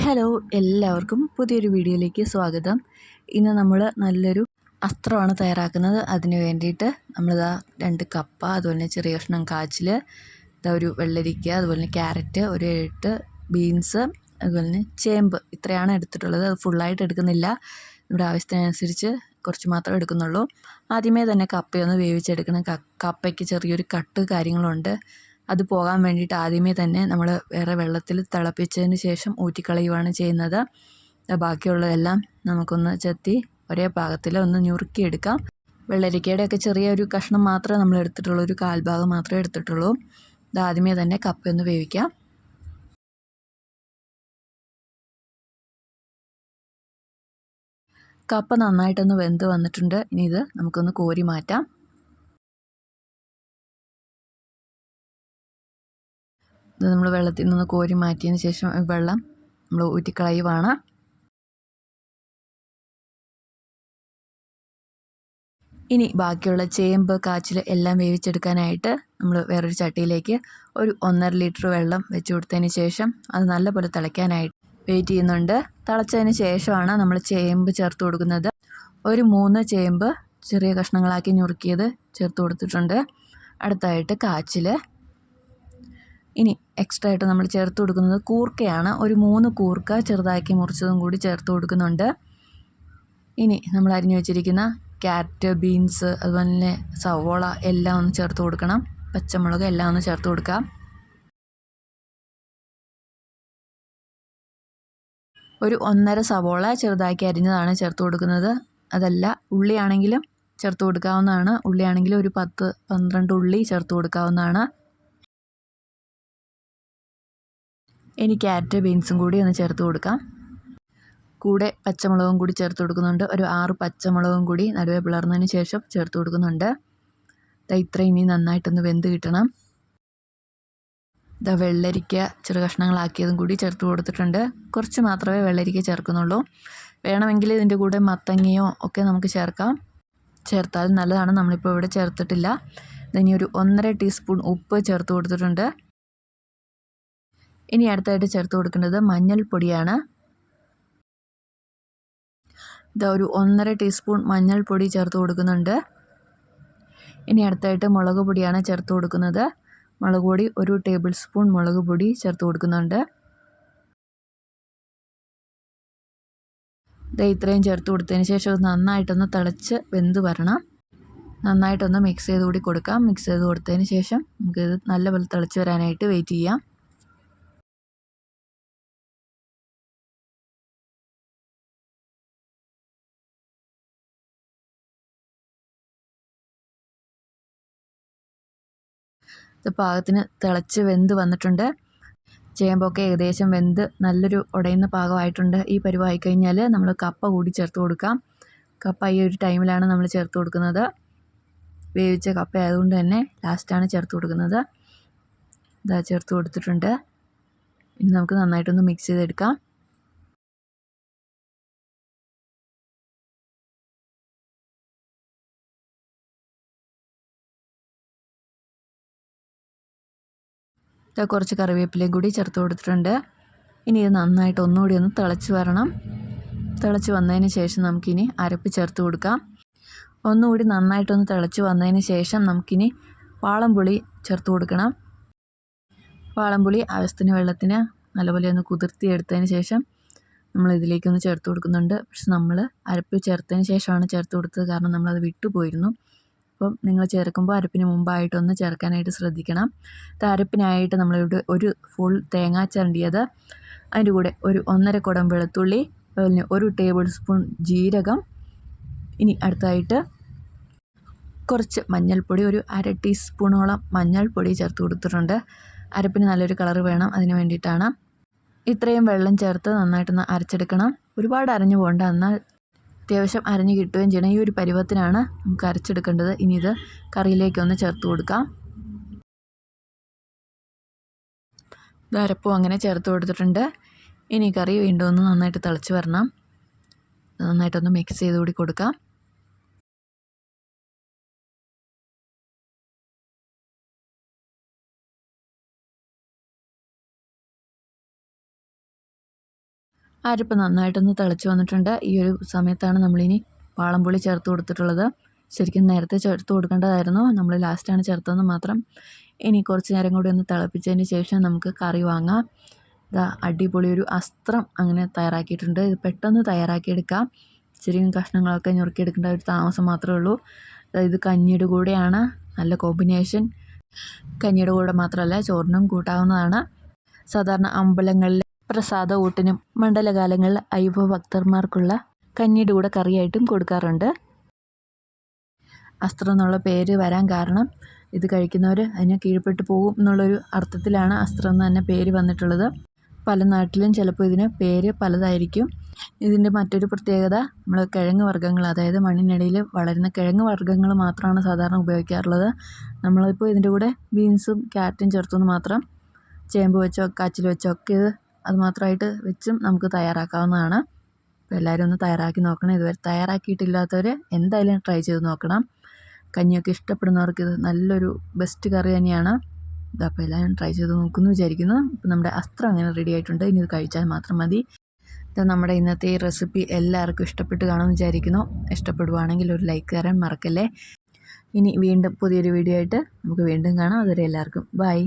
Hello എല്ലാവർക്കും പുതിയൊരു വീഡിയോയിലേക്ക് സ്വാഗതം. ഇന്ന് നമ്മൾ നല്ലൊരു അസ്ത്രമാണ് തയ്യാറാക്കുന്നത്. അതിന് വേണ്ടിയിട്ട് നമ്മളിതാ രണ്ട് കപ്പ അതുപോലെ തന്നെ ചെറിയ കഷ്ണം കാച്ചിൽ ഇതാ ഒരു വെള്ളരിക്ക അതുപോലെ തന്നെ ക്യാരറ്റ് ഒരു എട്ട് ബീൻസ് അതുപോലെ തന്നെ ചേമ്പ്. ഇത്രയാണ് എടുത്തിട്ടുള്ളത്. അത് ഫുള്ളായിട്ട് എടുക്കുന്നില്ല. നമ്മുടെ ആവശ്യത്തിനനുസരിച്ച് കുറച്ച് മാത്രം എടുക്കുന്നുള്ളൂ. ആദ്യമേ തന്നെ കപ്പയൊന്ന് വേവിച്ചെടുക്കണം. കപ്പയ്ക്ക് ചെറിയൊരു കട്ട് കാര്യങ്ങളുണ്ട്. അത് പോകാൻ വേണ്ടിയിട്ട് ആദ്യമേ തന്നെ നമ്മൾ വേറെ വെള്ളത്തിൽ തിളപ്പിച്ചതിന് ശേഷം ഊറ്റിക്കളയുവാണ് ചെയ്യുന്നത്. ബാക്കിയുള്ളതെല്ലാം നമുക്കൊന്ന് ചെത്തി ഒരേ പാകത്തിൽ ഒന്ന് ഞുറുക്കിയെടുക്കാം. വെള്ളരിക്കയുടെയൊക്കെ ചെറിയൊരു കഷ്ണം മാത്രമേ നമ്മൾ എടുത്തിട്ടുള്ളൂ. ഒരു കാൽഭാഗം മാത്രമേ എടുത്തിട്ടുള്ളൂ. ഇത് ആദ്യമേ തന്നെ കപ്പയൊന്ന് വേവിക്കാം. കപ്പ നന്നായിട്ടൊന്ന് വെന്ത് വന്നിട്ടുണ്ട്. ഇനി ഇത് നമുക്കൊന്ന് കോരി മാറ്റാം. ഇത് നമ്മൾ വെള്ളത്തിൽ നിന്ന് കോരി മാറ്റിയതിന് ശേഷം വെള്ളം നമ്മൾ ഊറ്റിക്കളയുവാണ് ഇനി ബാക്കിയുള്ള ചേമ്പ് കാച്ചിൽ എല്ലാം വേവിച്ചെടുക്കാനായിട്ട് നമ്മൾ വേറൊരു ചട്ടിയിലേക്ക് ഒരു ഒന്നര ലിറ്റർ വെള്ളം വെച്ച് കൊടുത്തതിന് ശേഷം അത് നല്ലപോലെ തിളയ്ക്കാനായിട്ട് വെയിറ്റ് ചെയ്യുന്നുണ്ട്. തിളച്ചതിന് ശേഷമാണ് നമ്മൾ ചേമ്പ് ചേർത്ത് കൊടുക്കുന്നത്. ഒരു മൂന്ന് ചേമ്പ് ചെറിയ കഷ്ണങ്ങളാക്കി ഞുറുക്കിയത് ചേർത്ത് കൊടുത്തിട്ടുണ്ട്. അടുത്തായിട്ട് കാച്ചിൽ ഇനി എക്സ്ട്രാ ആയിട്ട് നമ്മൾ ചേർത്ത് കൊടുക്കുന്നത് കൂർക്കയാണ്. ഒരു മൂന്ന് കൂർക്ക ചെറുതാക്കി മുറിച്ചതും കൂടി ചേർത്ത് കൊടുക്കുന്നുണ്ട്. ഇനി നമ്മൾ അരിഞ്ഞു വെച്ചിരിക്കുന്ന ക്യാരറ്റ് ബീൻസ് അതുപോലെ തന്നെ സവോള എല്ലാം ഒന്ന് ചേർത്ത് കൊടുക്കണം. പച്ചമുളക് എല്ലാം ഒന്ന് ചേർത്ത് കൊടുക്കാം ഒരു ഒന്നര സവോള ചെറുതാക്കി അരിഞ്ഞതാണ് ചേർത്ത് കൊടുക്കുന്നത്. അതല്ല ഉള്ളിയാണെങ്കിലും ചേർത്ത് കൊടുക്കാവുന്നതാണ്. ഉള്ളിയാണെങ്കിലും ഒരു പത്ത് പന്ത്രണ്ട് ഉള്ളി ചേർത്ത് കൊടുക്കാവുന്നതാണ്. ഇനി ക്യാരറ്റ് ബീൻസും കൂടി ഒന്ന് ചേർത്ത് കൊടുക്കാം. കൂടെ പച്ചമുളകും കൂടി ചേർത്ത് കൊടുക്കുന്നുണ്ട്. ഒരു ആറ് പച്ചമുളകും കൂടി നടുവേ പിളർന്നതിന് ശേഷം ചേർത്ത് കൊടുക്കുന്നുണ്ട്. ഇത്ര ഇനി നന്നായിട്ടൊന്ന് വെന്ത് കിട്ടണം. ഇതാ വെള്ളരിക്ക ചെറു കഷ്ണങ്ങളാക്കിയതും കൂടി ചേർത്ത് കൊടുത്തിട്ടുണ്ട്. കുറച്ച് മാത്രമേ വെള്ളരിക്ക ചേർക്കുന്നുള്ളൂ. വേണമെങ്കിൽ ഇതിന്റെ കൂടെ മത്തങ്ങയോ ഒക്കെ നമുക്ക് ചേർക്കാം. ചേർത്താൽ നല്ലതാണ്. നമ്മളിപ്പോൾ ഇവിടെ ചേർത്തിട്ടില്ല. ഇനി ഒരു ഒന്നര ടീസ്പൂൺ ഉപ്പ് ചേർത്ത് കൊടുത്തിട്ടുണ്ട്. ഇനി അടുത്തായിട്ട് ചേർത്ത് കൊടുക്കേണ്ടത് മഞ്ഞൾപ്പൊടിയാണ്. ഇതാ ഒരു ഒന്നര ടീസ്പൂൺ മഞ്ഞൾപ്പൊടി ചേർത്ത് കൊടുക്കുന്നുണ്ട്. ഇനി അടുത്തായിട്ട് മുളക് പൊടിയാണ് ചേർത്ത് കൊടുക്കുന്നത്. മുളക് പൊടി ഒരു ടേബിൾ സ്പൂൺ മുളക് പൊടി ചേർത്ത് കൊടുക്കുന്നുണ്ട്. ഇത് ഇത്രയും ചേർത്ത് കൊടുത്തതിന് ശേഷം നന്നായിട്ടൊന്ന് തിളച്ച് വെന്ത് വരണം. നന്നായിട്ടൊന്ന് മിക്സ് ചെയ്ത് കൂടി കൊടുക്കാം. മിക്സ് ചെയ്ത് കൊടുത്തതിന് ശേഷം നമുക്കിത് നല്ലപോലെ തിളച്ച് വരാനായിട്ട് വെയിറ്റ് ചെയ്യാം. ഇത് പാകത്തിന് തിളച്ച് വെന്ത് വന്നിട്ടുണ്ട്. ചേമ്പൊക്കെ ഏകദേശം വെന്ത് നല്ലൊരു ഉടയുന്ന പാകമായിട്ടുണ്ട്. ഈ പരുവായി കഴിഞ്ഞാൽ നമ്മൾ കപ്പ കൂടി ചേർത്ത് കൊടുക്കാം. കപ്പ ഈ ഒരു ടൈമിലാണ് നമ്മൾ ചേർത്ത് കൊടുക്കുന്നത്. വേവിച്ച കപ്പ ആയതുകൊണ്ട് തന്നെ ലാസ്റ്റാണ് ചേർത്ത് കൊടുക്കുന്നത്. ഇതാ ചേർത്ത് കൊടുത്തിട്ടുണ്ട്. ഇനി നമുക്ക് നന്നായിട്ടൊന്ന് മിക്സ് ചെയ്തെടുക്കാം. കുറച്ച് കറിവേപ്പിലയും കൂടി ചേർത്ത് കൊടുത്തിട്ടുണ്ട്. ഇനി ഇത് നന്നായിട്ട് ഒന്നുകൂടി ഒന്ന് തിളച്ച് വരണം. തിളച്ച് വന്നതിന് ശേഷം നമുക്കിനി അരപ്പ് ചേർത്ത് കൊടുക്കാം. ഒന്നുകൂടി നന്നായിട്ടൊന്ന് തിളച്ച് വന്നതിന് ശേഷം നമുക്കിനി വാളംപുളി ചേർത്ത് കൊടുക്കണം. വാളംപുളി ആവശ്യത്തിന് വെള്ളത്തിന് നല്ലപോലെ ഒന്ന് കുതിർത്തി എടുത്തതിന് ശേഷം നമ്മൾ ഇതിലേക്കൊന്ന് ചേർത്ത് കൊടുക്കുന്നുണ്ട്. പക്ഷെ നമ്മൾ അരപ്പ് ചേർത്തതിന് ശേഷമാണ് ചേർത്ത് കൊടുത്തത്. കാരണം നമ്മളത് വിട്ടുപോയിരുന്നു. അപ്പം നിങ്ങൾ ചേർക്കുമ്പോൾ അരപ്പിന് മുമ്പായിട്ടൊന്ന് ചേർക്കാനായിട്ട് ശ്രദ്ധിക്കണം. അരപ്പിനായിട്ട് നമ്മളിവിടെ ഒരു ഫുൾ തേങ്ങ ചരണ്ടിയത് അതിന്റെ കൂടെ ഒരു ഒന്നര കുടം വെളുത്തുള്ളി അതുപോലെ ഒരു ടേബിൾ സ്പൂൺ ജീരകം ഇനി അടുത്തായിട്ട് കുറച്ച് മഞ്ഞൾപ്പൊടി ഒരു അര ടീസ്പൂണോളം മഞ്ഞൾപ്പൊടി ചേർത്ത് കൊടുത്തിട്ടുണ്ട്. അരപ്പിന് നല്ലൊരു കളർ വേണം അതിന് വേണ്ടിയിട്ടാണ്. ഇത്രയും വെള്ളം ചേർത്ത് നന്നായിട്ടൊന്ന് അരച്ചെടുക്കണം. ഒരുപാട് അരഞ്ഞു പോകണ്ട എന്നാൽ അത്യാവശ്യം അരഞ്ഞ് കിട്ടുകയും ചെയ്യണം. ഈ ഒരു പരുവത്തിനാണ് നമുക്ക് അരച്ചെടുക്കേണ്ടത്. ഇനി ഇത് കറിയിലേക്കൊന്ന് ചേർത്ത് കൊടുക്കാം. ഇത് അരപ്പും അങ്ങനെ ചേർത്ത് കൊടുത്തിട്ടുണ്ട്. ഇനി കറി വീണ്ടും ഒന്ന് നന്നായിട്ട് തിളച്ച് വരണം. നന്നായിട്ടൊന്ന് മിക്സ് ചെയ്ത് കൂടി കൊടുക്കാം. അരപ്പ് നന്നായിട്ടൊന്ന് തിളച്ച് വന്നിട്ടുണ്ട്. ഈ ഒരു സമയത്താണ് നമ്മളിനി വാളംപുളി ചേർത്ത് കൊടുത്തിട്ടുള്ളത്. ശരിക്കും നേരത്തെ ചേർത്ത് കൊടുക്കേണ്ടതായിരുന്നു. നമ്മൾ ലാസ്റ്റാണ് ചേർത്തതെന്ന് മാത്രം. ഇനി കുറച്ച് നേരം കൂടി ഒന്ന് തിളപ്പിച്ചതിന് ശേഷം നമുക്ക് കറി വാങ്ങാം. ഇതാ അടിപൊളി ഒരു അസ്ത്രം അങ്ങനെ തയ്യാറാക്കിയിട്ടുണ്ട്. ഇത് പെട്ടെന്ന് തയ്യാറാക്കിയെടുക്കാം. ശരിക്കും കഷ്ണങ്ങളൊക്കെ ഞുറുക്കിയെടുക്കേണ്ട ഒരു താമസം മാത്രമേ ഉള്ളൂ. ഇത് കഞ്ഞിയുടെ കൂടെയാണ്. നല്ല കോമ്പിനേഷൻ കഞ്ഞിയുടെ കൂടെ മാത്രമല്ല ചോറിനും കൂട്ടാവുന്നതാണ്. സാധാരണ അമ്പലങ്ങളിൽ പ്രസാദ ഊട്ടിനും മണ്ഡലകാലങ്ങളിൽ അയ്യപ്പ ഭക്തന്മാർക്കുള്ള കഞ്ഞിയുടെ കൂടെ കറിയായിട്ടും കൊടുക്കാറുണ്ട്. അസ്ത്രം എന്നുള്ള പേര് വരാൻ കാരണം ഇത് കഴിക്കുന്നവർ അതിനെ കീഴ്പ്പെട്ടു പോകും എന്നുള്ളൊരു അർത്ഥത്തിലാണ് അസ്ത്രം എന്ന് തന്നെ പേര് വന്നിട്ടുള്ളത്. പല നാട്ടിലും ചിലപ്പോൾ ഇതിന് പേര് പലതായിരിക്കും. ഇതിന്റെ മറ്റൊരു പ്രത്യേകത നമ്മൾ കിഴങ്ങ് വർഗങ്ങൾ അതായത് മണ്ണിനടിയിൽ വളരുന്ന കിഴങ്ങ് വർഗങ്ങൾ മാത്രമാണ് സാധാരണ ഉപയോഗിക്കാറുള്ളത്. നമ്മളിപ്പോൾ ഇതിന്റെ കൂടെ ബീൻസും ക്യാരറ്റും ചേർത്തുനിന്ന് മാത്രം ചേമ്പ് വെച്ചോ കാച്ചിൽ വെച്ചോ ഒക്കെ ഇത് അത് മാത്രമായിട്ട് വെച്ചും നമുക്ക് തയ്യാറാക്കാവുന്നതാണ്. അപ്പോൾ എല്ലാവരും ഒന്ന് തയ്യാറാക്കി നോക്കണം. ഇതുവരെ തയ്യാറാക്കിയിട്ടില്ലാത്തവർ എന്തായാലും ട്രൈ ചെയ്ത് നോക്കണം. കഞ്ഞിയൊക്കെ ഇഷ്ടപ്പെടുന്നവർക്ക് ഇത് നല്ലൊരു ബെസ്റ്റ് കറി തന്നെയാണ്. അപ്പോൾ എല്ലാവരും ട്രൈ ചെയ്ത് നോക്കുന്നു വിചാരിക്കുന്നു. ഇപ്പോൾ നമ്മുടെ അസ്ത്രം അങ്ങനെ റെഡി ആയിട്ടുണ്ട്. ഇനി ഇത് കഴിച്ചാൽ മാത്രം മതി. ഇത് നമ്മുടെ ഇന്നത്തെ ഈ റെസിപ്പി എല്ലാവർക്കും ഇഷ്ടപ്പെട്ട് കാണുമെന്ന് വിചാരിക്കുന്നു. ഇഷ്ടപ്പെടുവാണെങ്കിൽ ഒരു ലൈക്ക് തരാൻ മറക്കല്ലേ. ഇനി വീണ്ടും പുതിയൊരു വീഡിയോ ആയിട്ട് നമുക്ക് വീണ്ടും കാണാം. അതുവരെ എല്ലാവർക്കും ബൈ